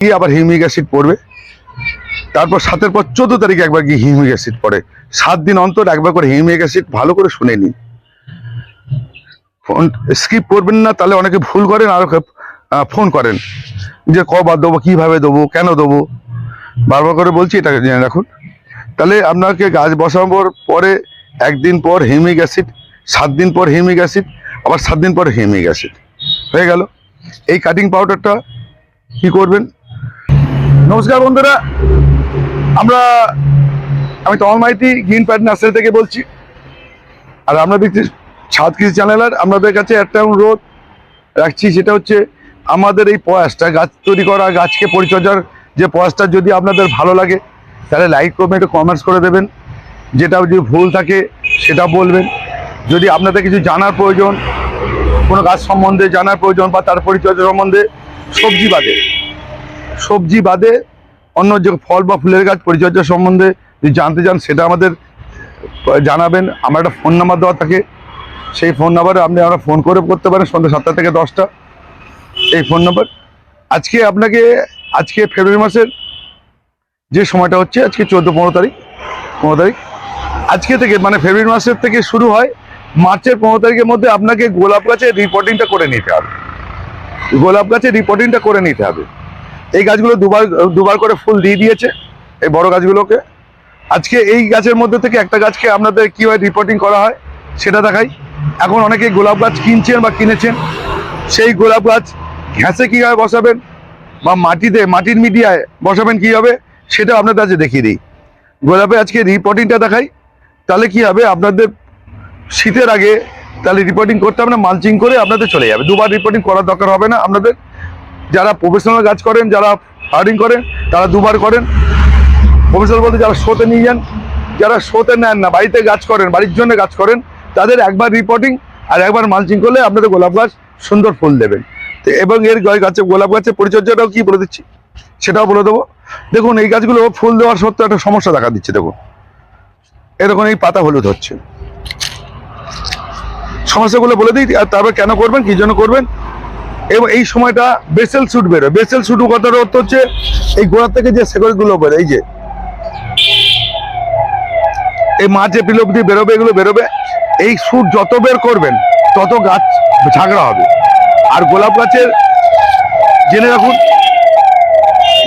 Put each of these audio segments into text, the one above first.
কি আবার humic acid পড়বে। তারপর সাতের পর চোদ্দ তারিখে একবার গিয়ে হিউমিক অ্যাসিড পড়ে। সাত দিন অন্তর একবার করে হিউমিক অ্যাসিড ভালো করে শুনে নিন। ফোন, স্কিপ করবেন না, তাহলে অনেকে ভুল করেন আর ফোন করেন। যে কবার দেবো, কীভাবে দেবো, কেন দেবো? বারবার করে বলছি, এটা জেনে রাখুন। তাহলে আপনাকে গাছ বসানোর পরে একদিন পর হিউমিক অ্যাসিড, সাত দিন পর হিউমিক অ্যাসিড, আবার সাত দিন পর হিউমিক অ্যাসিড। হয়ে গেল। এই কাটিং পাউডারটা কি করবেন? নমস্কার বন্ধুরা। আমরা, আমি Tamal Maiti, green pad nursery থেকে বলছি। আর আমরা দেখছি ছাদ কৃষি চ্যানেলের আপনাদের কাছে একটা অনুরোধ রাখছি, সেটা হচ্ছে আমাদের এই প্রয়াসটা গাছ তৈরি করা, গাছকে পরিচর্যার যে প্রয়াসটা যদি আপনাদের ভালো লাগে, তাহলে লাইক করবেন একটু কমেন্টস করে দেবেন। যেটা যদি ভুল থাকে, সেটা বলবেন। যদি আপনাদের কিছু জানার প্রয়োজন, কোনো গাছ সম্বন্ধে জানার প্রয়োজন বা তার পরিচর্যা সম্বন্ধে সবজি বাদে সবজি বাদে অন্য যে ফল বা ফুলের গাছ পরিচর্যা সম্বন্ধে যদি জানতে চান, সেটা আমাদের জানাবেন। আমার একটা ফোন নাম্বার দেওয়া থাকে। সেই ফোন নাম্বারে আপনি আমরা ফোন করে করতে পারেন, সন্ধ্যা সাতটা থেকে দশটা। এই ফোন নাম্বার। আজকে আপনাকে, আজকে ফেব্রুয়ারি মাসের যে সময়টা হচ্ছে, আজকে চোদ্দ, পনেরো তারিখ পনেরো তারিখ। আজকে থেকে মানে ফেব্রুয়ারি মাসের থেকে শুরু হয়, মার্চের পনেরো তারিখের মধ্যে আপনাকে গোলাপ গাছের রিপোর্টিংটা করে নিতে হবে। গোলাপ গাছের রিপোর্টিংটা করে নিতে হবে। এই গাছগুলো দুবার দুবার করে ফুল দিয়ে দিয়েছে এই বড় গাছগুলোকে। আজকে এই গাছের মধ্যে থেকে একটা গাছকে আপনাদের কীভাবে রিপোর্টিং করা হয় সেটা দেখাই। এখন অনেকে গোলাপ গাছ কিনছেন বা কিনেছেন, সেই গোলাপ গাছ ঘ্যাসে কীভাবে বসাবেন বা মাটিতে, মাটির মিডিয়ায় বসাবেন কীভাবে সেটা আপনাদের কাছে দেখিয়ে দিই। গোলাপে আজকে রিপোর্টিংটা দেখাই। তাহলে কি হবে? আপনাদের শীতের আগে তাহলে রিপোর্টিং করতে হবে না, মালচিং করে আপনাদের চলে যাবে। দুবার রিপোর্টিং করার দরকার হবে না আপনাদের। যারা প্রফেশনাল কাজ করেন, যারা হার্ডিং করেন, তারা দুবার করেন। প্রফেশনাল বলতে যারা শোতে নিয়ে যান, যারা শোতে নেন না, বাড়িতে গাছ করেন, বাড়ির জন্য গাছ করেন, তাদের একবার রিপোর্টিং আর একবার মালচিং করলে আপনাদের গোলাপ গাছ সুন্দর ফুল দেবেন। তো এবং এর গাছে গোলাপ গাছের পরিচর্যাটাও কি বলে দিচ্ছি? সেটাও বলে দেবো। দেখুন, এই গাছগুলো ফুল দেওয়ার সত্ত্বেও একটা সমস্যা দেখা দিচ্ছে, দেখুন। এরকম এই পাতা হলুদ হচ্ছে। সমস্যাগুলো বলে দিই, আর তারপর কেন করবেন, কি জন্য করবেন? এবং এই সময়টা বেসেল শুট বেরোয়। বেসেল শুট কথার অর্থ হচ্ছে এই গোড়া থেকে যে শেকড়গুলো বেরোয়, এই যে। এই মাঝ এপ্রিল অব্দি বেরোবে, এগুলো বেরোবে। এই শুট যত বের করবেন, তত গাছ ঝাগড়া হবে। আর গোলাপ গাছের, জেনে রাখুন,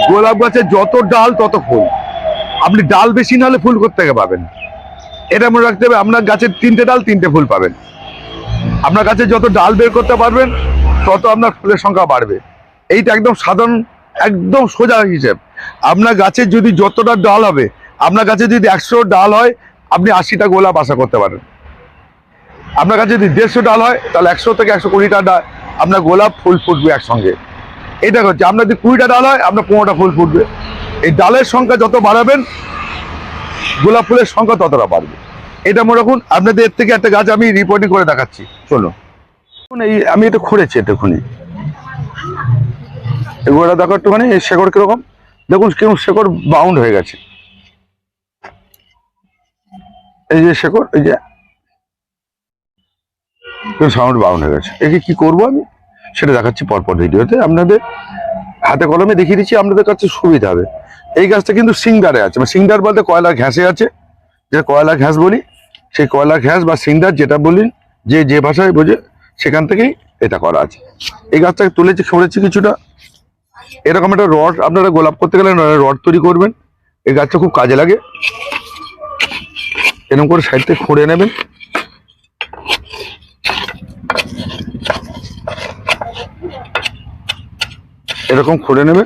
গোলাপ গাছের যত ডাল, তত ফুল। আপনি ডাল বেশি না হলে ফুল থেকে পাবেন? এটা মনে রাখতে হবে, আপনার গাছের তিনটে ডাল, তিনটে ফুল পাবেন। আপনার কাছে যত ডাল বের করতে পারবেন তত আপনার ফুলের সংখ্যা বাড়বে। এইটা একদম সাধারণ একদম সোজা হিসেব। আপনার গাছের যদি যতটা ডাল হবে আপনার কাছে যদি একশো ডাল হয় আপনি আশিটা গোলাপ আশা করতে পারেন। আপনার কাছে যদি দেড়শো ডাল হয় তাহলে একশো থেকে একশো কুড়িটা ডাল আপনার গোলাপ ফুল ফুটবে একসঙ্গে। এটা হচ্ছে আপনার যদি কুড়িটা ডাল হয় আপনার পনেরোটা ফুল ফুটবে। এই ডালের সংখ্যা যত বাড়াবেন গোলাপ ফুলের সংখ্যা ততটা বাড়বে। এটা মনে রাখুন আপনাদের এর থেকে একটা গাছ আমি রিপোর্টিং করে দেখাচ্ছি। চলো দেখুন, এই আমি এটা খুঁড়েছি একটুখানি এগুলোটা দেখো একটুখানি, এই শেকড় কীরকম? দেখুন কীরকম শেকড় বাউন্ড হয়ে গেছে। এই যে শেকড়, এই যে। সাউন্ড বাউন্ড হয়ে গেছে। একে কি করব আমি? সেটা দেখাচ্ছি পরপর ভিডিওতে। আপনাদের হাতে কলমে দেখিয়ে দিচ্ছি, আপনাদের কাছে সুবিধা হবে। এই গাছটা কিন্তু সিংদারে আছে। মানে সিংদার বলতে কয়লা ঘ্যাসে আছে। যে কয়লা ঘ্যাস বলি, সেই কয়লা ঘ্যাস বা সিংদার যেটা বলি, যে যে ভাষায় বোঝে সেখান থেকেই এটা করা আছে। এই গাছটাকে তুলেছি খুঁড়েছি কিছুটা। এরকম একটা রড আপনারা গোলাপ করতে গেলে রড তৈরি করবেন। এই গাছটা খুব কাজে লাগে। এরকম করে সাইড থেকে খুঁড়ে নেবেন। এরকম খুঁড়ে নেবে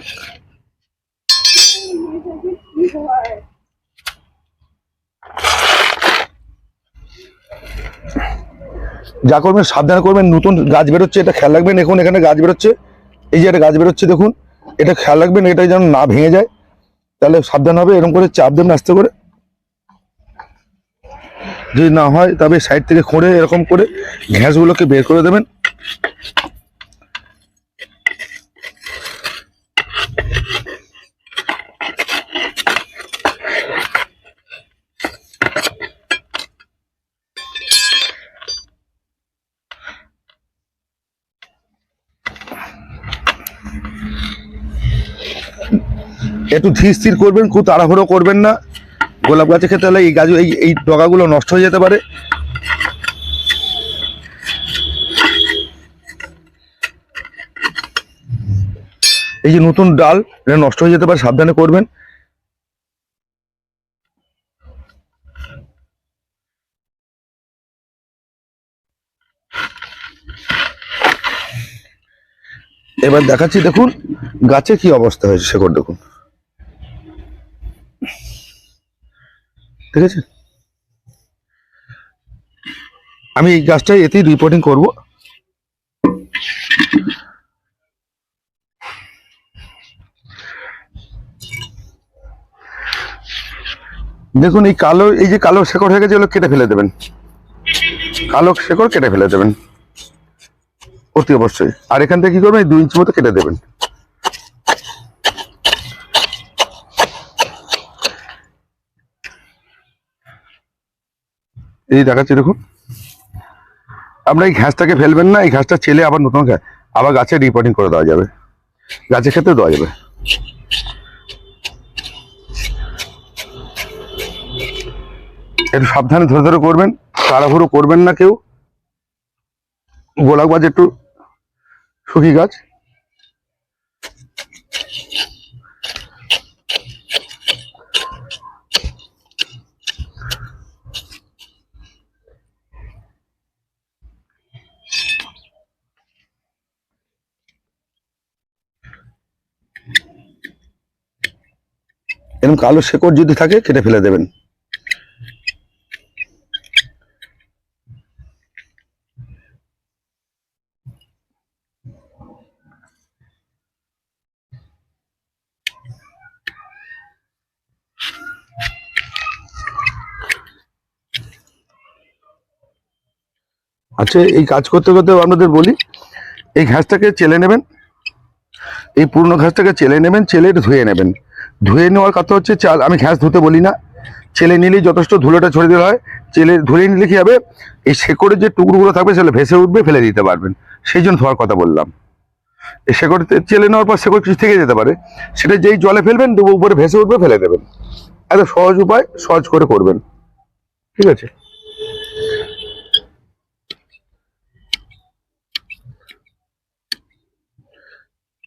যা করবেন, সাবধানে করবেন, নতুন গাছ বেরোচ্ছে, এটা খেয়াল রাখবেন। দেখুন, এখানে গাছ বেরোচ্ছে। এই যে একটা গাছ বেরোচ্ছে, দেখুন, এটা খেয়াল রাখবেন, এটা যেন না ভেঙে যায়। তাহলে সাবধান হবে, এরকম করে চাপ দেবেন আস্তে করে। যদি না হয়, তবে সাইড থেকে খোঁড়ে, এরকম করে ঘ্যাসগুলোকে বের করে দেবেন। একটু ধীর স্থির করবেন, খুব তাড়াহুড়ো করবেন না। গোলাপ গাছের ক্ষেত্রে হলে এই গাছ, এই এই ডগাগুলো নষ্ট হয়ে যেতে পারে। এই যে নতুন ডাল, এটা নষ্ট হয়ে যেতে পারে, সাবধানে করবেন। এবার দেখাচ্ছি, দেখুন, গাছে কি অবস্থা হয়েছে শেকড় দেখুন। ঠিক আছে আমি এই গাছটাই এতেই রিপোর্টিং করব। দেখুন, এই কালো, এই যে কালো শেকড় হয়ে গেছে কেটে ফেলে দেবেন। কালো শেকড় কেটে ফেলে দেবেন। অতি অবশ্যই। আর এখান থেকে কি করবেন? দুই ইঞ্চি মতো কেটে দেবেন। এই দেখাচ্ছি, দেখুন। আপনার এই ঘাসটাকে ফেলবেন না, এই ঘাসটা ছেলে আবার নতুন ঘা- আবার গাছে রিপোর্টিং করে দেওয়া যাবে। গাছের ক্ষেত্রে দেওয়া যাবে। একটু সাবধানে ধরে ধরে করবেন, তাড়াহুড়ো করবেন না কেউ। গোলাপ গাছ একটু শুকি গাছ। এরকম কালো শেকড় যদি থাকে, কেটে ফেলে দেবেন। আচ্ছা এই কাজ করতে করতে আপনাদের বলি, এই ঘাসটাকে চেলে নেবেন, এই পুরনো ঘাসটাকে চেলে নেবেন, চেলে ধুয়ে নেবেন। ধুয়ে নেওয়ার কথা হচ্ছে, চাল আমি ঘ্যাস ধুতে বলি না। চেলে নিলেই যথেষ্ট ধুলোটা ছড়িয়ে দেওয়া হয়। চেলে ধুয়ে নিলে কি হবে? এই শেকড়ের যে টুকরোগুলো থাকবে, সেগুলো ভেসে উঠবে, ফেলে দিতে পারবেন। সেই জন্য ধোয়ার কথা বললাম। এই শেকড় চেলে নেওয়ার পর শেকড় কিছু থেকে যেতে পারে। সেটা যেই জলে ফেলবেন, দেবো উপরে ভেসে উঠবে, ফেলে দেবেন। এত সহজ উপায়, সহজ করে করবেন। ঠিক আছে?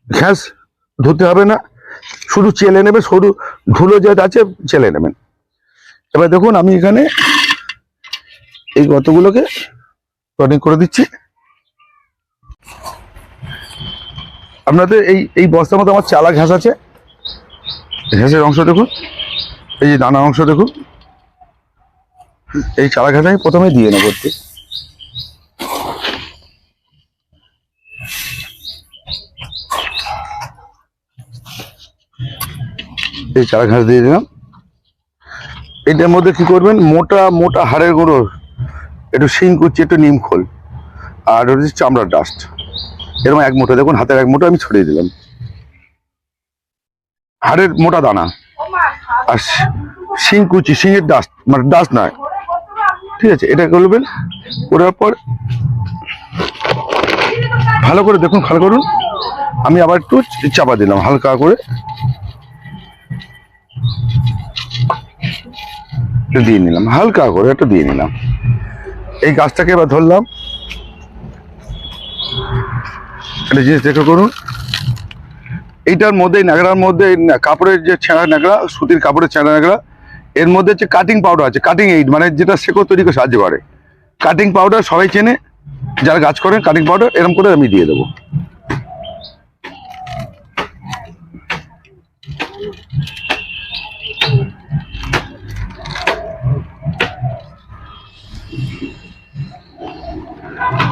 ঘ্যাস ধুতে হবে না। শুধু চেলে নেবে সরু ধুলো যেটা আছে চেলে নেবেন এবার দেখুন, আমি এখানে এই গতগুলোকে রডিং করে দিচ্ছি। আপনাদের এই এই বস্তার মতো আমার চালা ঘাস আছে। ঘাসের অংশ দেখুন, এই যে দানা অংশ দেখুন। এই চালা ঘাস আমি প্রথমে দিয়ে নেব এই চারা ঘাস দিয়ে দিলাম। এটার মধ্যে কি করবেন? মোটা মোটা হাড়ের গুঁড়ো, একটু শিং কুচি, একটু নিম খোল, আর হচ্ছে চামড়ার ডাস্ট এরকম এক মুঠো, দেখুন হাতের এক মুঠো আমি ছড়িয়ে দিলাম। হাড়ের মোটা দানা আর শি- কুচি, শিঙের ডাস্ট মানে ডাস্ট নয়। ঠিক আছে, এটা করবেন, করার পর ভালো করে দেখুন, ভালো করুন। আমি আবার একটু চাপা দিলাম, হালকা করে। দিয়ে নিলাম, হালকা করে একটু দিয়ে নিলাম। এই গাছটাকে এবার ধরলাম। একটা জিনিস দেখে করুন। এইটার মধ্যে ন্যাকড়ার মধ্যে কাপড়ের যে ছেঁড়া ন্যাকড়া, সুতির কাপড়ের ছেঁড়া ন্যাকড়া, এর মধ্যে হচ্ছে কাটিং পাউডার আছে কাটিং এইড মানে যেটা শেকড় তৈরি করে সাহায্য করে। কাটিং পাউডার সবাই চেনে, যারা গাছ করেন কাটিং পাউডার এরকম করে আমি দিয়ে দেবো।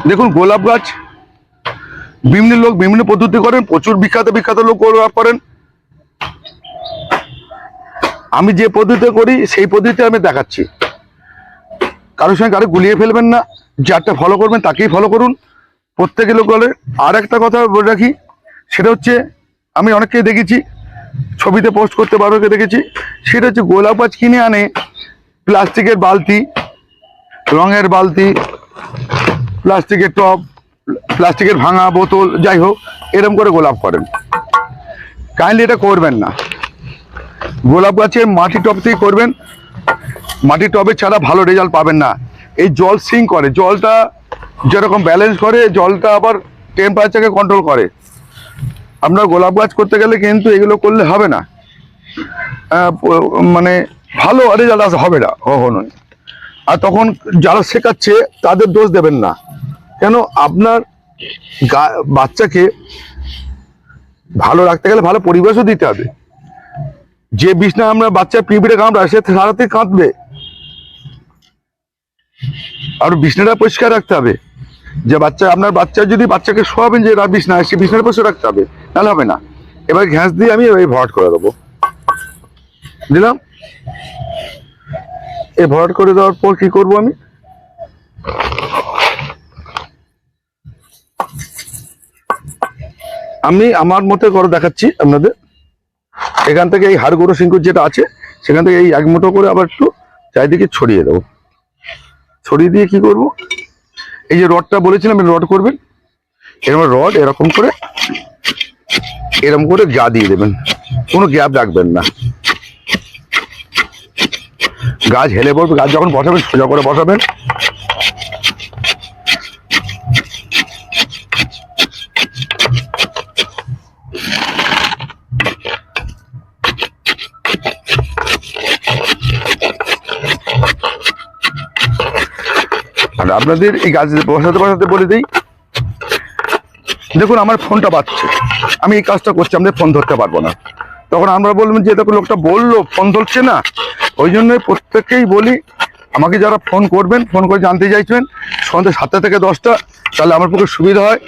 দেখুন, গোলাপ গাছ। বিভিন্ন লোক বিভিন্ন পদ্ধতি করেন, প্রচুর বিখ্যাত বিখ্যাত লোক গোলাপ করেন। আমি যে পদ্ধতিতে করি, সেই পদ্ধতিতে আমি দেখাচ্ছি। কারোর সঙ্গে কারও গুলিয়ে ফেলবেন না যারটা ফলো করবেন, তাকেই ফলো করুন। প্রত্যেকে লোক বলে, আর একটা কথা বলে রাখি, সেটা হচ্ছে, আমি অনেককেই দেখেছি, ছবিতে পোস্ট করতে বারোকে দেখেছি, সেটা হচ্ছে গোলাপ গাছ কিনে আনে, প্লাস্টিকের বালতি, রঙের বালতি প্লাস্টিকের টব, প্লাস্টিকের ভাঙা বোতল, যাই হোক এরকম করে গোলাপ করেন। কাইন্ডলি এটা করবেন না। গোলাপ গাছে মাটি টব থেকে করবেন। মাটি টবে ছাড়া ভালো রেজাল্ট পাবেন না। এই জল সিং করে। জলটা যেরকম ব্যালেন্স করে, জলটা আবার টেম্পারেচারকে কন্ট্রোল করে। আপনার গোলাপ গাছ করতে গেলে কিন্তু এগুলো করলে হবে না। মানে ভালো রেজাল্ট আসা, হবে না, কখনোই। আর তখন যারা শেখাচ্ছে তাদের দোষ দেবেন না। কেন? আপনার বাচ্চাকে ভালো রাখতে গেলে ভালো পরিবেশও দিতে হবে। যে বিছনা আমরা বাচ্চা পিঁপড়ে কামড়ায়, সে সারাতে কাঁদবে। আর বিছনাটা পরিষ্কার রাখতে হবে। যে বাচ্চা, আপনার বাচ্চা যদি বাচ্চাকে শোয়াবেন যে রাত বিছনা সে বিছনাটা পরিষ্কার রাখতে হবে তাহলে হবে না। এবার ঘ্যাস দিয়ে আমি ভরাট করে দেবো। দিলাম? এই ভরাট করে দেওয়ার পর কি করব আমি? আমি আমার মতে করে দেখাচ্ছি আপনাদের। এখান থেকে এই হাড় সিঙ্কুর যেটা আছে, সেখান থেকে এই এক মুঠো করে আবার একটু চারিদিকে ছড়িয়ে দেবো। ছড়িয়ে দিয়ে কি করব? এই যে রডটা বলেছিলাম রড করবেন। এরকম রড এরকম করে এরকম করে গা দিয়ে দেবেন। কোনো গ্যাপ রাখবেন না। গাছ হেলে পড়বে, গাছ যখন বসাবেন, সোজা করে বসাবেন। আর আপনাদের এই গাছ বসাতে বসাতে বলে দিই, দেখুন আমার ফোনটা বাজছে। আমি এই কাজটা করছি আমাদের ফোন ধরতে পারব না। তখন আমরা বলবেন যে দেখো লোকটা বলল, ফোন ধরছে না। ওই জন্যই প্রত্যেককেই বলি, আমাকে যারা ফোন করবেন ফোন করে জানতে চাইছেন, সন্ধ্যে সাতটা থেকে দশটা, তাহলে আমার পক্ষে সুবিধা হয়।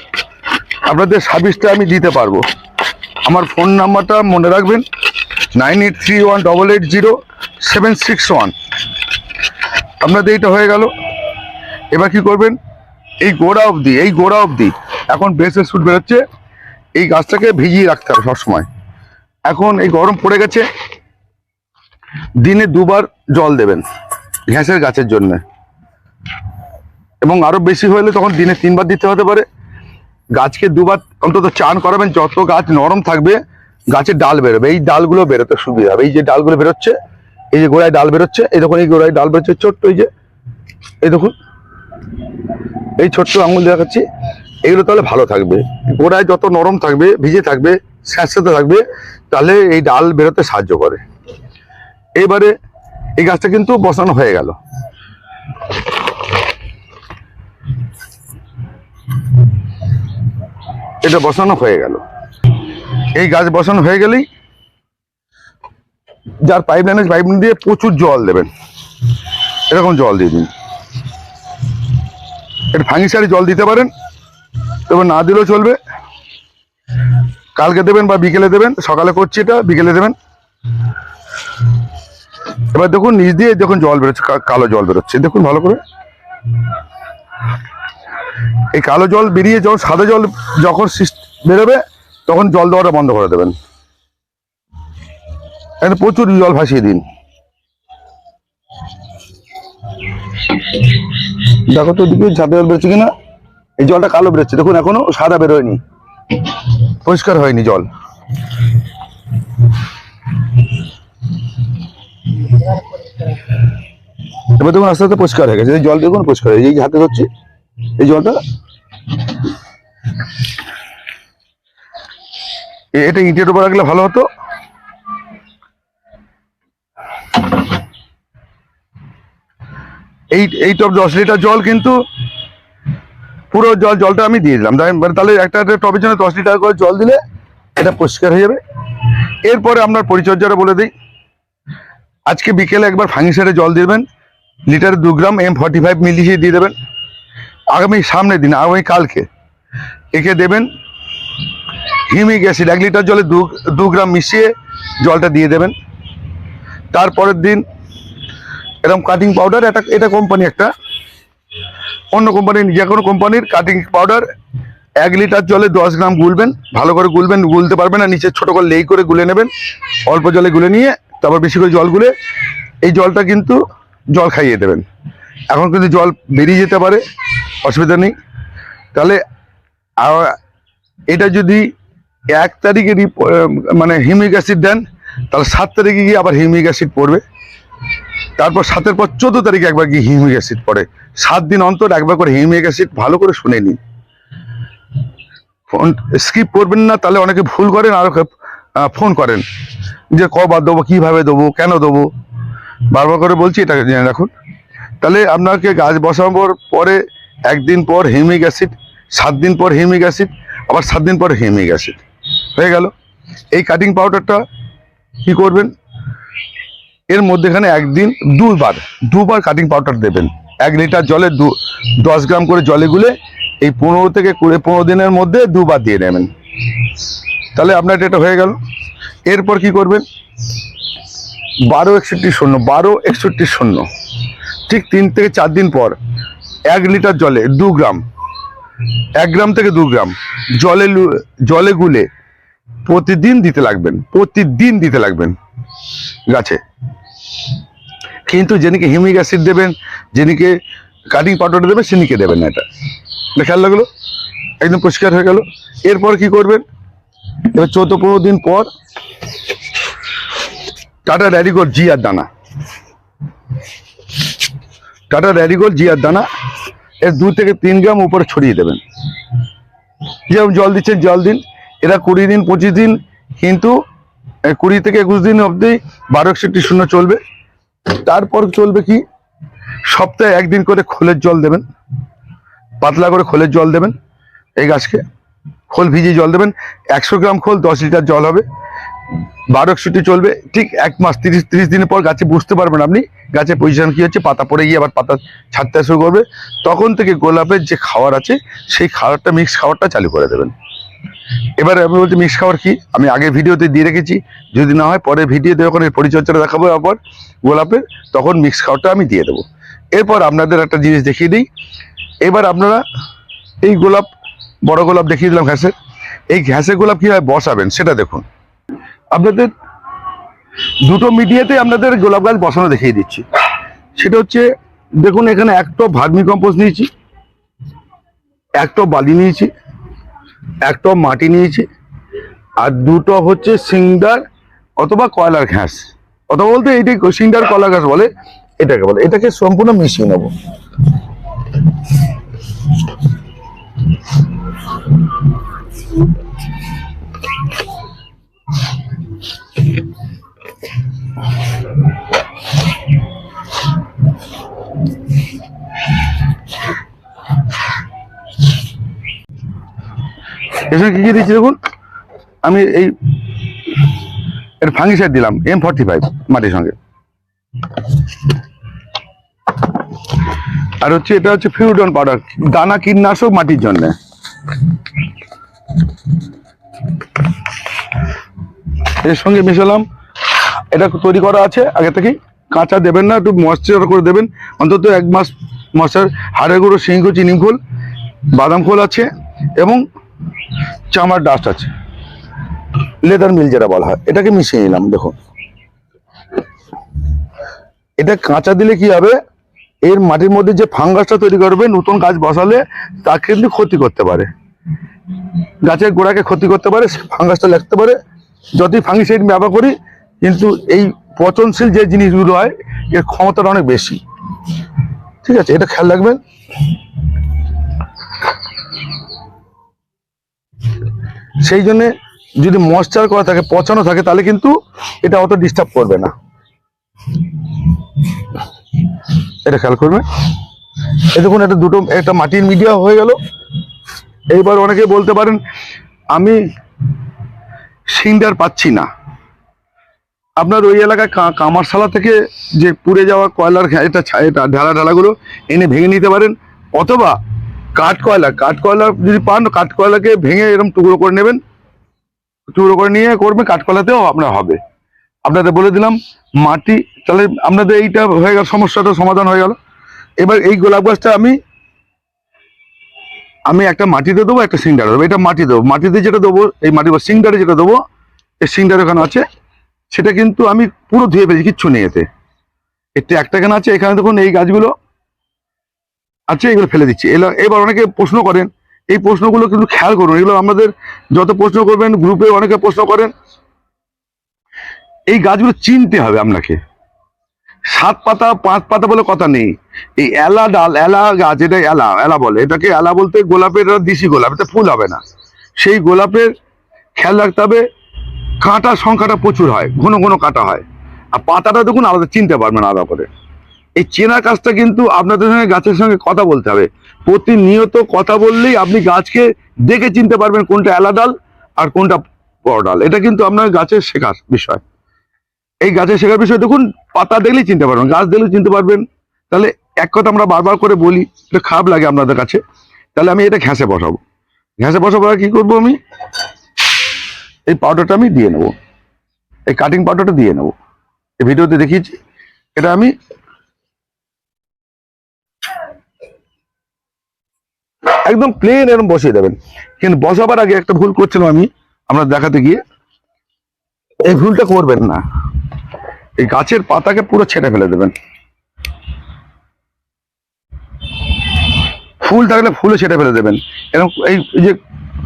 আপনাদের সার্ভিসটা আমি দিতে পারব। আমার ফোন নাম্বারটা মনে রাখবেন nine eight three one double eight zero seven six one আপনাদের এইটা হয়ে গেল। এবার কি করবেন? এই গোড়া অবধি, এই গোড়া অবধি। এখন বেসের সুট বেরোচ্ছে। এই গাছটাকে ভিজিয়ে রাখতে হবে সবসময়। এখন এই গরম পড়ে গেছে। দিনে দুবার জল দেবেন ঘ্যাসের গাছের জন্য। এবং আরও বেশি হলে তখন দিনে তিনবার দিতে হতে পারে। গাছকে দুবার অন্তত চান করাবেন, যত গাছ নরম থাকবে, গাছের ডাল বেরোবে। এই ডালগুলো বেরোতে সুবিধা হবে। এই যে ডালগুলো বেরোচ্ছে, এই যে গোড়ায় ডাল বেরোচ্ছে, এই দেখুন, এই গোড়ায় ডাল বেরোচ্ছে, ছোট্ট এই যে, এই দেখুন। এই ছোট্ট আঙুল দেখাচ্ছি। এগুলো তাহলে ভালো থাকবে। গোড়ায় যত নরম থাকবে, ভিজে থাকবে স্যাঁতস্যাঁতে থাকবে, তাহলে এই ডাল বেরোতে সাহায্য করে। এবারে এই গাছটা কিন্তু বসানো হয়ে গেল। এটা বসানো হয়ে গেল। এই গাছ বসানো হয়ে গেলেই যার পাইপ লাইন পাইপ লাইন দিয়ে প্রচুর জল দেবেন। এরকম জল দিয়ে দিন। এটা ফাঙ্গিসারি জল দিতে পারেন। তবে না দিলেও চলবে। কালকে দেবেন বা বিকেলে দেবেন। সকালে করছি এটা, বিকেলে দেবেন। এবার দেখুন, নিচ দিয়ে দেখুন জল বেরোচ্ছে কালো জল বেরোচ্ছে, দেখুন ভালো করে। এই কালো জল বেরিয়ে যখন সাদা জল যখন বেরোবে, তখন জল দেওয়াটা বন্ধ করে দেবেন। এখানে প্রচুর জল ভাসিয়ে দিন। দেখো তো দিকে সাদা জল বেরোচ্ছে কিনা? এই জলটা কালো বেরোচ্ছে। দেখুন, এখনও সাদা বেরোয়নি। পরিষ্কার হয়নি জল। এবার দেখুন আস্তে আস্তে পরিষ্কার হয়ে গেছে। জল দেখুন পরিষ্কার হয়ে। এই হাতে ধরছি, এই জলটা এটা ইটের উপর রাখলে ভালো হতো। এই এই টপ দশ লিটার জল কিন্তু পুরো জল, জলটা আমি দিয়ে দিলাম। মানে তাহলে একটা টবের জন্য দশ লিটার করে জল দিলে এটা পরিষ্কার হয়ে যাবে। এরপরে আপনার পরিচর্যাটা বলে দিই। আজকে বিকেলে একবার ফাঙ্গিসারে জল দিবেন, লিটারে দু গ্রাম এম ফর্টি ফাইভ মিলিয়ে দিয়ে দেবেন। আগামী সামনের দিন, আগামী কালকে, একে দেবেন হিমিক অ্যাসিড, এক লিটার জলে দু দু গ্রাম মিশিয়ে জলটা দিয়ে দেবেন। তারপরের দিন এরকম কাটিং পাউডার এটা এটা কোম্পানি একটা। অন্য কোম্পানির যে কোনো কোম্পানির কাটিং পাউডার এক লিটার জলে দশ গ্রাম গুলবেন, ভালো করে গুলবেন, গুলতে পারবেন না, নিচে ছোটো করে লেই করে গুলে নেবেন, অল্প জলে গুলে নিয়ে তারপর বেশি করে জল গুলে এই জলটা কিন্তু জল খাইয়ে দেবেন। এখন কিন্তু জল বেরিয়ে যেতে পারে, অসুবিধা নেই। তাহলে এটা যদি এক তারিখে মানে হিমিক অ্যাসিড দেন, তাহলে সাত তারিখে গিয়ে আবার হিউমিক অ্যাসিড পড়বে। তারপর সাতের পর চোদ্দ তারিখে একবার গিয়ে হিউমিক অ্যাসিড পড়ে। সাত দিন অন্তর একবার করে হিউমিক অ্যাসিড ভালো করে শুনে নিন। ফোন স্কিপ করবেন না, তাহলে অনেকে ভুল করেন, আর ফোন করেন। যে কবার দেবো, কীভাবে দেবো, কেন দেবো? বারবার করে বলছি এটা জেনে রাখুন। তাহলে আপনাকে গাছ বসানোর পরে একদিন পর হিউমিক অ্যাসিড, সাত দিন পর হিউমিক অ্যাসিড, আবার সাত দিন পর হিউমিক অ্যাসিড। হয়ে গেল। এই কাটিং পাউডারটা কি করবেন? এর মধ্যেখানে একদিন দুবার দুবার কাটিং পাউডার দেবেন। এক লিটার জলে দু, দশ গ্রাম করে জলে গুলে এই পনেরো থেকে কুড়ি, পনেরো দিনের মধ্যে দুবার দিয়ে নেবেন। তাহলে আপনার এটা হয়ে গেল। এরপর কি করবেন? বারো একষট্টি শূন্য, বারো একষট্টি শূন্য। ঠিক তিন থেকে চার দিন পর এক লিটার জলে দু গ্রাম, এক গ্রাম থেকে দু গ্রাম জলে জলে গুলে প্রতিদিন দিতে লাগবেন, প্রতিদিন দিতে লাগবেন গাছে। কিন্তু যেদিকে হিউমিক অ্যাসিড দেবেন যেদিকে কাটিং পাউডার দেবেন সেদিকে দেবেন না এটা। খেয়াল লাগল একদম পরিষ্কার হয়ে গেল। এরপর কি করবেন? এবার চৌদ্দ পনেরো দিন পর টাটা র্যাডিগোল জিয়ার দানা। টাটা র্যাডিগোল জিয়ার দানা এর দু থেকে তিন গ্রাম উপরে ছড়িয়ে দেবেন। যেমন জল দিচ্ছেন জল দিন। এরা কুড়ি দিন, পঁচিশ দিন, কিন্তু কুড়ি থেকে একুশ দিন অবধি বারো একষট্টি শূন্য চলবে। তারপর চলবে কি? সপ্তাহে একদিন করে খোলের জল দেবেন। পাতলা করে খোলের জল দেবেন এই গাছকে। খোল ভিজিয়ে জল দেবেন। একশো গ্রাম খোল, দশ লিটার জল হবে। বারো একষট্টি চলবে। ঠিক এক মাস, তিরিশ তিরিশ দিনের পর গাছে বুঝতে পারবেন আপনি। গাছের পজিশন কী হচ্ছে? পাতা পড়ে গিয়ে আবার পাতা ছাড়তে শুরু করবে। তখন থেকে গোলাপের যে খাবার আছে, সেই খাবারটা মিক্স খাবারটা চালু করে দেবেন। এবার আমি বলছি মিক্স খাবার কি? আমি আগে ভিডিওতে দিয়ে রেখেছি। যদি না হয় পরে ভিডিওতে যখন এর পরিচর্যাটা দেখাবো আবার গোলাপের, তখন মিক্স খাবারটা আমি দিয়ে দেবো। এরপর আপনাদের একটা জিনিস দেখিয়ে দিই। এবার আপনারা এই গোলাপ বড় গোলাপ দেখিয়ে দিলাম ঘাসের এই ঘাসের গোলাপ কীভাবে বসাবেন সেটা দেখুন। আপনাদের দুটো মিডিয়াতে আপনাদের গোলাপ গাছ বসানো দেখিয়ে দিচ্ছি। সেটা হচ্ছে, দেখুন এখানে এক টপ ভার্মি কম্পোস্ট নিয়েছি, এক টপ বালি নিয়েছি, এক টপ মাটি নিয়েছি, আর দুটো হচ্ছে সিংডার অথবা কয়লার ঘাস। অথবা বলতে এইটাই সিংডার কয়লার ঘাস বলে, এটাকে বলে। এটাকে সম্পূর্ণ মিশিয়ে নেব। সঙ্গে কি কি দিচ্ছি দেখুন? আমি এই এটা ফাঙ্গিসাইড দিলাম এম ফর্টি ফাইভ মাটির সঙ্গে। আর হচ্ছে এটা হচ্ছে ফিউডন পাউডার, দানা কীটনাশক মাটির জন্য। এর সঙ্গে মিশালাম। এটা তৈরি করা আছে আগে থেকেই। কাঁচা দেবেন না, একটু ময়শ্চার করে দেবেন। অন্তত এক মাস মশার হাড়ের গুঁড়ো সিংহ চিনি খোল বাদাম খোল আছে এবং চামার ডাস্ট আছে। লেদার মিল যেটা বলা হয়, এটাকে মিশিয়ে নিলাম, দেখুন। এটা কাঁচা দিলে কি হবে? এর মাটির মধ্যে যে ফাঙ্গাসটা তৈরি করবে, নতুন গাছ বসালে তা কিন্তু ক্ষতি করতে পারে। গাছের গোড়াকে ক্ষতি করতে পারে, ফাঙ্গাসটা লাগতে পারে। যতই ফাঙ্গিসাইড ব্যবহার করি, কিন্তু এই পচনশীল যে জিনিসগুলো হয়, এর ক্ষমতাটা অনেক বেশি। ঠিক আছে, এটা খেয়াল রাখবেন। সেই জন্যে যদি ময়শ্চার করা থাকে, পচানো থাকে, তাহলে কিন্তু এটা অত ডিস্টার্ব করবে না। এটা খেয়াল করবেন এই দেখুন, এটা দুটো একটা মাটির মিডিয়া হয়ে গেল। এইবার অনেকে বলতে পারেন, আমি সিন্ডার পাচ্ছি না। আপনার ওই এলাকায় কামারশালা থেকে যে পুড়ে যাওয়া কয়লার এটা এটা ঢালা ঢালাগুলো এনে ভেঙে নিতে পারেন, অথবা কাঠ কয়লা কাঠ কয়লা যদি পান, কাঠ কয়লাকে ভেঙে এরকম টুকরো করে নেবেন। টুকরো করে নিয়ে করবেন কাঠ কয়লাতেও আপনার হবে। আপনাদের বলে দিলাম, মাটি, তাহলে আপনাদের এইটা হয়ে গেল, সমস্যাটা সমাধান হয়ে গেল। এবার এই গোলাপ গাছটা আমি আমি একটা মাটিতে দেবো, একটা সিংডারে দেবো। এটা মাটি দেবো। মাটিতে যেটা দেবো, এই মাটি বা সিংডারে যেটা দেবো, এই সিংডার ওখানে আছে, সেটা কিন্তু আমি পুরো ধুয়ে ফেলেছি, কিচ্ছু নেই এতে। একটু একটা এখানে আছে, এখানে দেখুন এই গাছগুলো আছে, এগুলো ফেলে দিচ্ছি। এবার অনেকে প্রশ্ন করেন, এই প্রশ্নগুলো কিন্তু খেয়াল করুন। এগুলো আমাদের যত প্রশ্ন করবেন, গ্রুপে অনেকে প্রশ্ন করেন এই গাছগুলো চিনতে হবে আপনাকে। সাত পাতা, পাঁচ পাতা বলে কথা নেই। এই এলা ডাল, এলা গাছ এটা এলা এলা বলে, এটাকে এলা বলতে গোলাপের দিশি গোলাপ এটা ফুল হবে না। সেই গোলাপের খেয়াল রাখতে হবে, কাঁটার সংখ্যাটা প্রচুর হয়, ঘন ঘন কাঁটা হয়। আর পাতাটা দেখুন, আলাদা চিনতে পারবেন আলাদা করে। এই চেনা কাজটা কিন্তু আপনাদের সঙ্গে, গাছের সঙ্গে কথা বলতে হবে। প্রতিনিয়ত কথা বললেই আপনি গাছকে দেখে চিনতে পারবেন কোনটা এলা ডাল আর কোনটা বড় ডাল। এটা কিন্তু আপনার গাছের শেখার বিষয়। এই গাছের শেখার বিষয় দেখুন, পাতা দেখলেই চিনতে পারবেন, গাছ দেখলেই চিনতে পারবেন। তাহলে এক কথা আমরা বারবার করে বলি, এটা খারাপ লাগে আপনাদের কাছে। তাহলে আমি এটা ঘ্যাসে বসাবো। ঘ্যাসে বসাবো কি করব আমি? এই পাউডারটা আমি দিয়ে নেব। এই কাটিং পাউডারটা দিয়ে নেব। এই ভিডিওতে দেখিয়েছি, এটা আমি একদম প্লেন এরকম বসিয়ে দেবেন। কিন্তু বসাবার আগে একটা ভুল করছিলাম আমি, আমরা দেখাতে গিয়ে। এই ভুলটা করবেন না। এই গাছের পাতাকে পুরো ছেটে ফেলে দেবেন। ফুল থাকলে ফুলে ছেটে ফেলে দেবেন। এরকম এই যে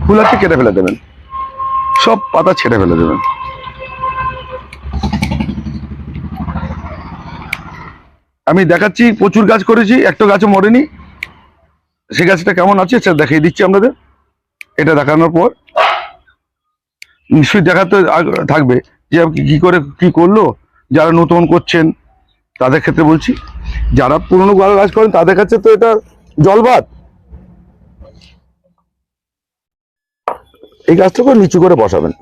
ফুল আছে কেটে ফেলে দেবেন। সব পাতা ছেটে ফেলে দেবেন। আমি দেখাচ্ছি, প্রচুর গাছ করেছি, একটা গাছও মরেনি। সে গাছটা কেমন আছে সেটা দেখিয়ে দিচ্ছি আপনাদের। এটা দেখানোর পর। নিশ্চয়ই দেখাতে থাকবে যে কি করে, কি করল। যারা নতুন করছেন, তাদের ক্ষেত্রে বলছি, যারা পুরনো গাছ করেন, তাদের কাছে তো এটা জলবাদ। এই গাছটাকে নিচু করে বসাবেন।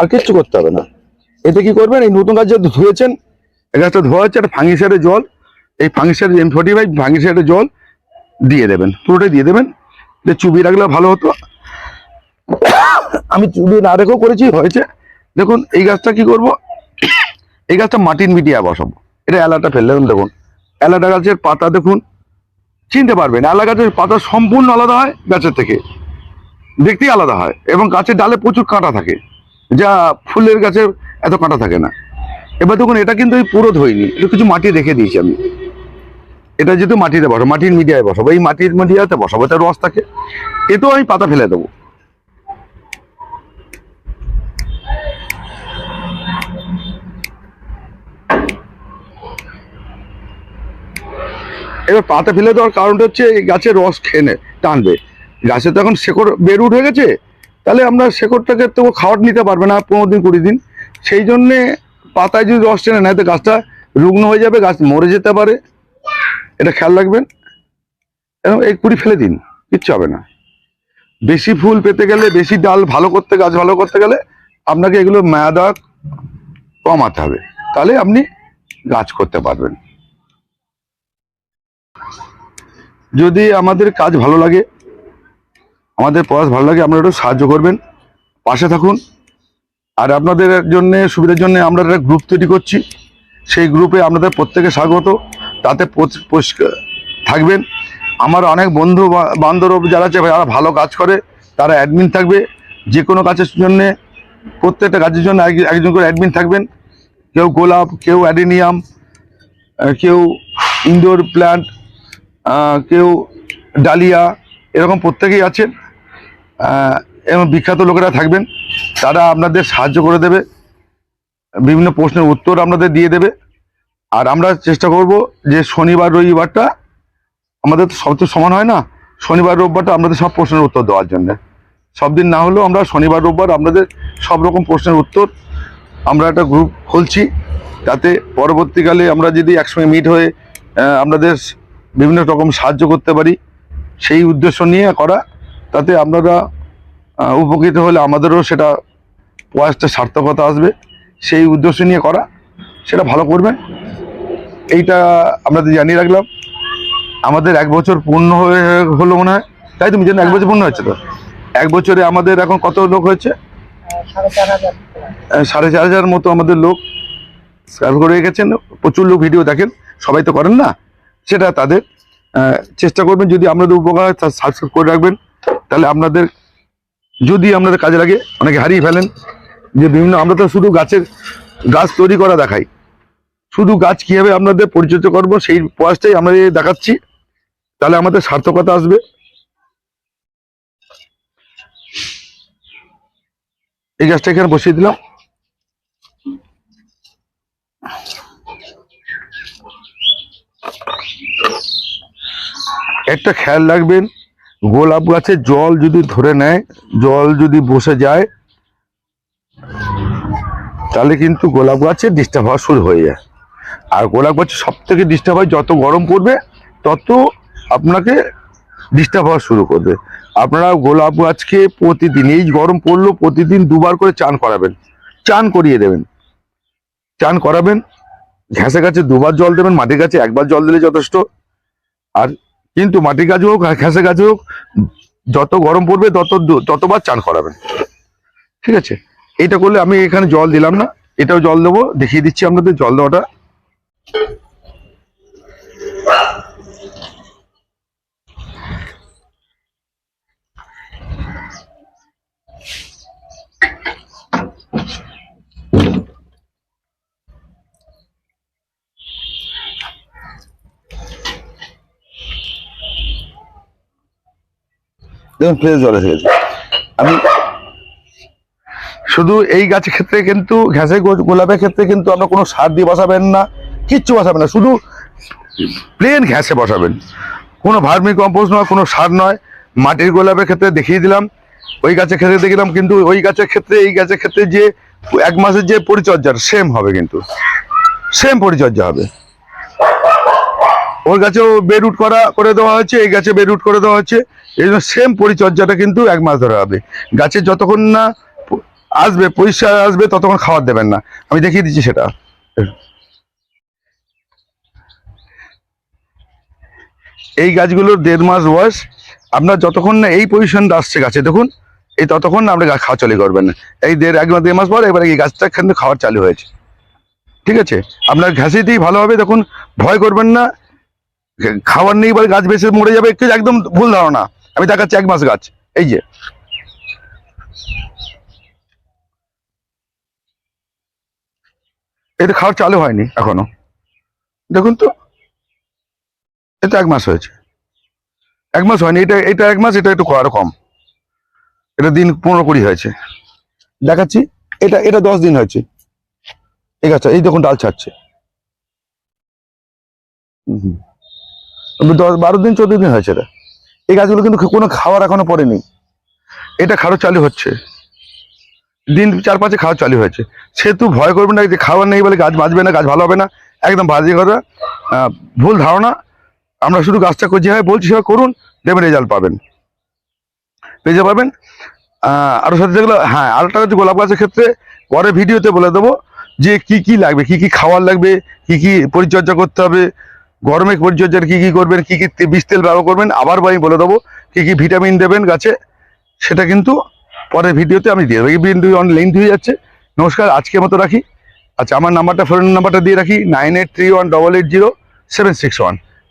আর কিচ্ছু করতে হবে না। এতে কি করবেন? এই নতুন গাছ যেহেতু ধুয়েছেন, এই গাছটা ধোয়া হচ্ছে একটা ফাঙ্গিসাইডের জল। এই ফাঙ্গিসাইড এম ফোর্টি ফাইভ ফাঙ্গিসাইডের জল দিয়ে দেবেন। পুরোটাই দিয়ে দেবেন। দিয়ে চুবি রাখলে ভালো হতো। আমি চুবি না রেখেও করেছি, হয়েছে। দেখুন, এই গাছটা কি করব? এই গাছটা মাটির মিডিয়া বসাবো। এটা এলাটা ফেললে, দেখুন এলাটা গাছের পাতা, দেখুন। চিনতে পারবেন এলা গাছের পাতা সম্পূর্ণ আলাদা হয় গাছের থেকে। দেখতেই আলাদা হয়, এবং গাছের ডালে প্রচুর কাঁটা থাকে। যা ফুলের গাছে এত কাঁটা থাকে না। এবার দেখুন, এটা কিন্তু পুরো ধইনি, এটা কিছু মাটি রেখে দিয়েছি আমি। এটা যেহেতু মাটিতে বসাবো মাটির মিডিয়ায় বসাবো এই মাটির মিডিয়াতে বসাবো এটা রস থাকে, এতেও আমি পাতা ফেলে দেবো। এবার পাতা ফেলে দেওয়ার কারণটা হচ্ছে, এই গাছের রস খেয়ে নে- টানবে। গাছে তো এখন শেকড় বের উঠে গেছে, তাহলে আমরা শেকড়টাকে তো খাওয়ার নিতে পারবে না, পনেরো দিন, কুড়ি দিন। সেই জন্যে পাতায় যদি রস টেনে নেয়, তো গাছটা রুগ্ন হয়ে যাবে, গাছ মরে যেতে পারে। এটা খেয়াল রাখবেন। এবং এই কুড়ি ফেলে দিন, কিচ্ছু হবে না। বেশি ফুল পেতে গেলে, বেশি ডাল ভালো করতে, গাছ ভালো করতে গেলে আপনাকে এগুলো মেয়াদা কমাতে হবে। তাহলে আপনি গাছ করতে পারবেন। যদি আমাদের কাজ ভালো লাগে, আমাদের প্রয়াস ভালো লাগে, আপনারা একটু সাহায্য করবেন। পাশে থাকুন। আর আপনাদের জন্য, সুবিধার জন্য আমরা একটা গ্রুপ তৈরি করছি। সেই গ্রুপে আপনাদের প্রত্যেকে স্বাগত। তাতে পরিষ্কার- থাকবেন। আমার অনেক বন্ধু বান্ধব যারা আছে, যারা ভালো কাজ করে, তারা অ্যাডমিন থাকবে। যে কোনো কাজের জন্যে, প্রত্যেকটা কাজের জন্য এক- একজন করে অ্যাডমিন থাকবেন। কেউ গোলাপ, কেউ অ্যাডিনিয়াম কেউ ইনডোর প্ল্যান্ট কেউ ডালিয়া, এরকম প্রত্যেকেই আছেন। এবং বিখ্যাত লোকেরা থাকবেন। তারা আপনাদের সাহায্য করে দেবে। বিভিন্ন প্রশ্নের উত্তর আপনাদের দিয়ে দেবে। আর আমরা চেষ্টা করব যে শনিবার, রবিবারটা আমাদের তো সব তো সমান হয় না। শনিবার, রোববারটা আপনাদের সব প্রশ্নের উত্তর দেওয়ার জন্য। সব দিন না হলেও আমরা শনিবার, রোববার আপনাদের সব রকম প্রশ্নের উত্তর আমরা একটা গ্রুপ খুলছি। তাতে পরবর্তীকালে আমরা যদি একসঙ্গে মিট হয়ে আপনাদের বিভিন্ন রকম সাহায্য করতে পারি, সেই উদ্দেশ্য নিয়ে করা। তাতে আপনারা উপকৃত হলে আমাদেরও সেটা প্রয়াসটা সার্থকতা আসবে। সেই উদ্দেশ্য নিয়ে করা। সেটা ভালো করবেন। এইটা আপনাদের জানিয়ে রাখলাম। আমাদের এক বছর পূর্ণ হয়ে হলো মনে হয়। তাই তুমি জানো এক বছর পূর্ণ হয়েছে তো? এক বছরে আমাদের এখন কত লোক হয়েছে? সাড়ে চার হাজার মতো আমাদের লোক সার্ভ করে গেছেন প্রচুর লোক ভিডিও দেখেন। সবাই তো করেন না? সেটা তাদের চেষ্টা করবেন। যদি আপনাদের উপকার হয় সাবস্ক্রাইব করে রাখবেন। তাহলে আপনাদের, যদি আপনাদের কাজে লাগে, অনেকে হারিয়ে ফেলেন। যে বিভিন্ন, আমরা তো শুধু গাছের গাছ তৈরি করা দেখাই। শুধু গাছ কীভাবে আপনাদের পরিচর্যা করব, সেই প্রয়াসটাই আমরা দেখাচ্ছি। তাহলে আমাদের সার্থকতা আসবে। এই গাছটা এখানে বসিয়ে দিলাম। একটা খেয়াল রাখবেন, গোলাপ গাছে জল যদি ধরে নেয়, জল যদি বসে যায়, তাহলে কিন্তু গোলাপ গাছে ডিস্টার্ব হওয়া শুরু হয়ে যায়। আর গোলাপ গাছে সব থেকে ডিস্টার্ব হয়, যত গরম পড়বে, তত আপনাকে ডিস্টার্ব হওয়া শুরু করবে। আপনারা গোলাপ গাছকে প্রতিদিন, এই গরম পড়ল, প্রতিদিন দুবার করে চান করাবেন। চান করিয়ে দেবেন। চান করাবেন ঘ্যাসে গাছে দুবার জল দেবেন, মাটির গাছে একবার জল দিলে যথেষ্ট। আর কিন্তু মাটির গাছ হোক ঘ্যাসে গাছে হোক, যত গরম পড়বে, তত ততবার চান করাবেন। ঠিক আছে? এটা করলে আমি এখানে জল দিলাম না, এটাও জল দেবো, দেখিয়ে দিচ্ছি আপনাদের জল দেওয়াটা। আমি শুধু এই গাছের ক্ষেত্রে কিন্তু ঘাসে গোলাপের ক্ষেত্রে কিন্তু আমরা কোনো সার দিয়ে বসাবেন না। কিচ্ছু বসাবেন না, শুধু প্লেন ঘ্যাসে বসাবেন। কোনো ভার্মি কম্পোস্ট নয়, কোনো সার নয়। মাটির গোলাপের ক্ষেত্রে দেখিয়ে দিলাম, ওই গাছের ক্ষেত্রে দেখিলাম, কিন্তু ওই গাছের ক্ষেত্রে, এই গাছের ক্ষেত্রে যে এক মাসের যে পরিচর্যার সেম হবে কিন্তু। সেম পরিচর্যা হবে। ওর গাছেও বেরুট করা, করে দেওয়া হয়েছে, এই গাছে বেরুট করে দেওয়া হচ্ছে এই জন্য সেম পরিচর্যাটা কিন্তু এক মাস ধরে হবে। গাছে যতক্ষণ না আসবে, পরিষ্কার আসবে, ততক্ষণ খাবার দেবেন না। আমি দেখিয়ে দিচ্ছি সেটা। এই গাছগুলোর দেড় মাস বয়স। আপনার যতক্ষণ না এই পজিশনটা আসছে গাছে, দেখুন, এই ততক্ষণ আপনি খাওয়া চালু করবেন। না এই দেড়, এক দেড় মাস পর এবারে এই গাছটা কিন্তু খাওয়ার চালু হয়েছে। ঠিক আছে? আপনার ঘাসিতেই ভালো হবে, দেখুন, ভয় করবেন না। খাবার নেই এবার গাছ বেশি মরে যাবে, একটু একদম ভুল ধারণা। আমি দেখাচ্ছি এক মাস গাছ, এই যে। এটা খাওয়ার চালু হয়নি এখনও। দেখুন তো এটা এক মাস হয়েছে। এক মাস হয়নি, এটা এটা এক মাস, এটা একটু আরও কম। এটা দিন পনেরো কুড়ি হয়েছে। দেখাচ্ছি, এটা এটা দশ দিন হয়েছে। এই গাছটা এই দেখুন ডাল ছাড়ছে। দশ বারো দিন, চোদ্দ দিন হয়েছে এটা। এই গাছগুলো কিন্তু কোনো খাওয়ার এখনও পড়েনি। এটা খাওয়ার চালু হচ্ছে। দিন চার পাঁচে খাওয়া চালু হয়েছে। সেহেতু ভয় করবে না যে খাবার নেই বলে গাছ বাঁচবে না, গাছ ভালো হবে না। একদম বাজে কথা। ভুল ধারণা। আমরা শুধু গাছটা করছি হ্যাঁ বলছি সেভাবে করুন দেবেন রেজাল্ট পাবেন। পেয়ে পাবেন। আহ, আরও সাথে যেগুলো হ্যাঁ আরেকটা হচ্ছে গোলাপ গাছের ক্ষেত্রে পরে ভিডিওতে বলে দেবো যে কি কি লাগবে কি কি খাবার লাগবে কি কি পরিচর্যা করতে হবে গরমে পরিচর্যার কি কি করবেন কি কি বীজ তেল ব্যবহার করবেন আবার আমি বলে দেবো কি কি ভিটামিন দেবেন গাছে সেটা কিন্তু পরের ভিডিওতে আমি দিয়ে দেবো। এই ভিডিও অনেক লেন্থ হয়ে যাচ্ছে। নমস্কার আজকের মতো রাখি। আচ্ছা আমার নাম্বারটা ফোন নাম্বারটা দিয়ে রাখি nine eight three one double eight zero seven six one